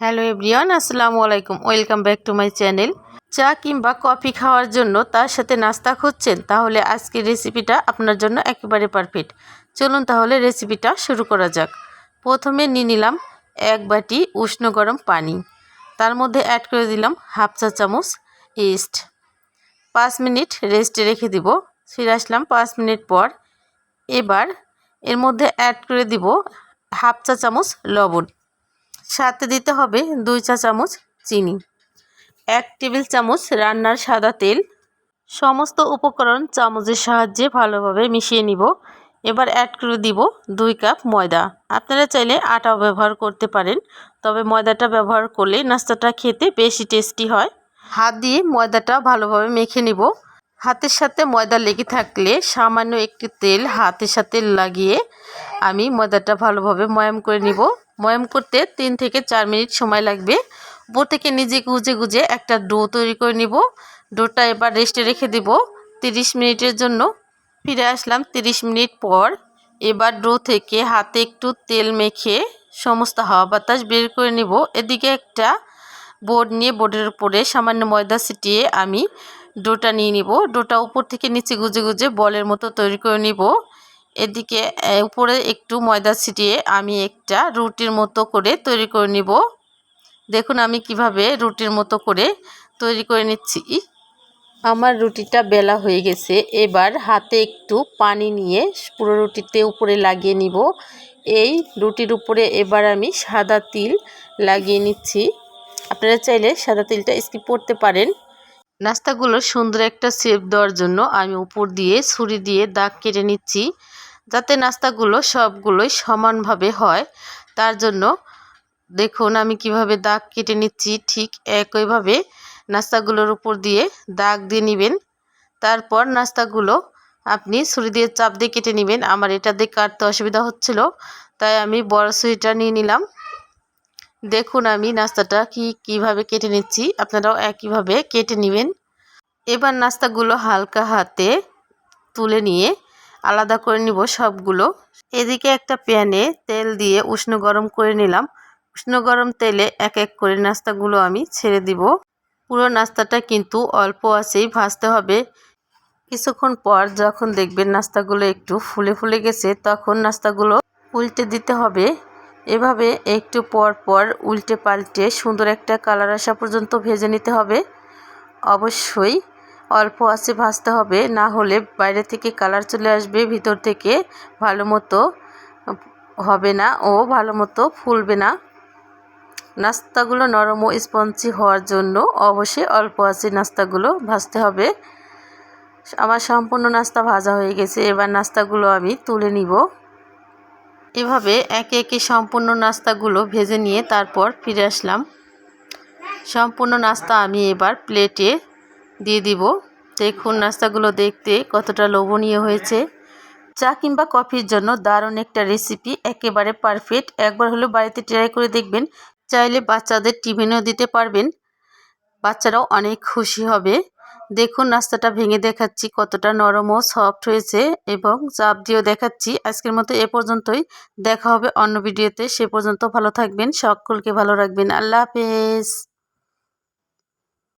Hello everyone, আসসালামু আলাইকুম। Welcome back to my channel. চা কিংবা কফি খাওয়ার জন্য তার সাথে নাস্তা খুঁজছেন, তাহলে আজকের রেসিপিটা আপনার জন্য একেবারে পারফেক্ট। চলুন তাহলে রেসিপিটা শুরু করা যাক। প্রথমে নিয়ে নিলাম এক বাটি উষ্ণ গরম পানি। তার মধ্যে অ্যাড করে দিলাম হাফ চা চামচ ইস্ট পাঁচ মিনিট রেস্টে রেখে দিব। ফিরে আসলাম পাঁচ মিনিট পর। এবার এর মধ্যে অ্যাড করে দিব হাফ চা চামচ লবণ। সাথে দিতে হবে দুই চা চামচ চিনি, এক টেবিল চামচ রান্নার সাদা তেল। সমস্ত উপকরণ চামচের সাহায্যে ভালোভাবে মিশিয়ে নিব। এবার অ্যাড করে দিব দুই কাপ ময়দা। আপনারা চাইলে আটাও ব্যবহার করতে পারেন, তবে ময়দাটা ব্যবহার করলে নাস্তাটা খেতে বেশি টেস্টি হয়। হাত দিয়ে ময়দাটা ভালোভাবে মেখে নিব। হাতের সাথে ময়দা লেগে থাকলে সামান্য একটু তেল হাতের সাথে লাগিয়ে আমি ময়দাটা ভালোভাবে ময়াম করে নিব। ময়াম করতে তিন থেকে চার মিনিট সময় লাগবে। উপর থেকে নিজে গুজে গুজে একটা ডো তৈরি করে নিব। ডোটা এবার রেস্টে রেখে দিব তিরিশ মিনিটের জন্য। ফিরে আসলাম তিরিশ মিনিট পর। এবার ডো থেকে হাতে একটু তেল মেখে সমস্ত হাওয়া বাতাস বের করে নিব। এদিকে একটা বোর্ড নিয়ে বোর্ডের উপরে সামান্য ময়দা ছিটিয়ে আমি ডোটা নিয়ে নিব। ডোটা উপর থেকে নিচে গুজে গুজে বলের মতো তৈরি করে নিব। এদিকে উপরে একটু ময়দা ছিটিয়ে আমি একটা রুটির মতো করে তৈরি করে নিব। দেখুন আমি কীভাবে রুটির মতো করে তৈরি করে নিচ্ছি। আমার রুটিটা বেলা হয়ে গেছে। এবার হাতে একটু পানি নিয়ে পুরো রুটিতে উপরে লাগিয়ে নিব। এই রুটির উপরে এবার আমি সাদা তিল লাগিয়ে নিচ্ছি। আপনারা চাইলে সাদা তিলটা স্কিপ করতে পারেন। নাস্তাগুলো সুন্দর একটা শেপ দেওয়ার জন্য আমি উপর দিয়ে ছুরি দিয়ে দাগ কেটে নিচ্ছি, যাতে নাস্তাগুলো সবগুলোই সমানভাবে হয়। তার জন্য দেখুন আমি কীভাবে দাগ কেটে নিচ্ছি, ঠিক একইভাবে নাস্তাগুলোর উপর দিয়ে দাগ দিয়ে নেবেন। তারপর নাস্তাগুলো আপনি ছুরি দিয়ে চাপ দিয়ে কেটে নেবেন। আমার এটা দিয়ে কাটতে অসুবিধা হচ্ছিল, তাই আমি বড় ছুরিটা নিয়ে নিলাম। দেখুন আমি নাস্তাটা কি, কীভাবে কেটে নিচ্ছি। আপনারাও একইভাবে কেটে নেবেন। এবার নাস্তাগুলো হালকা হাতে তুলে নিয়ে আলাদা করে নিব সবগুলো। এদিকে একটা প্যানে তেল দিয়ে উষ্ণ গরম করে নিলাম। উষ্ণ গরম তেলে এক এক করে নাস্তাগুলো আমি ছেড়ে দিব। পুরো নাস্তাটা কিন্তু অল্প আছেই ভাজতে হবে। কিছুক্ষণ পর যখন দেখবেন নাস্তাগুলো একটু ফুলে ফুলে গেছে, তখন নাস্তাগুলো উল্টে দিতে হবে। এভাবে একটু পর পর উল্টে পাল্টে সুন্দর একটা কালার আসা পর্যন্ত ভেজে নিতে হবে। অবশ্যই অল্প আছে ভাজতে হবে, না হলে বাইরে থেকে কালার চলে আসবে, ভিতর থেকে ভালো মতো হবে না ও ভালো মতো ফুলবে না। নাস্তাগুলো নরম ও স্পঞ্জি হওয়ার জন্য অবশ্যই অল্প আছে নাস্তাগুলো ভাজতে হবে। আমার সম্পূর্ণ নাস্তা ভাজা হয়ে গেছে, এবার নাস্তাগুলো আমি তুলে নিব। এভাবে একে একে সম্পূর্ণ নাস্তাগুলো ভেজে নিয়ে তারপর ফিরে আসলাম। সম্পূর্ণ নাস্তা আমি এবার প্লেটে দিয়ে দিব। দেখুন নাস্তাগুলো দেখতে কতটা লোভনীয় হয়েছে। চা কিংবা কফির জন্য দারুণ একটা রেসিপি, একেবারে পারফেক্ট। একবার হলেও বাড়িতে ট্রাই করে দেখবেন। চাইলে বাচ্চাদের টিফিনও দিতে পারবেন। বাচ্চারাও অনেক খুশি হবে। দেখুন নাস্তাটা ভেঙে দেখাচ্ছি, কতটা নরম ও সফট হয়েছে এবং চাপ দিয়েও দেখাচ্ছি। আজকের মতো এ পর্যন্তই। দেখা হবে অন্য ভিডিওতে সে পর্যন্ত ভালো থাকবেন। সকলকে ভালো রাখবেন। আল্লাহ হাফেজ।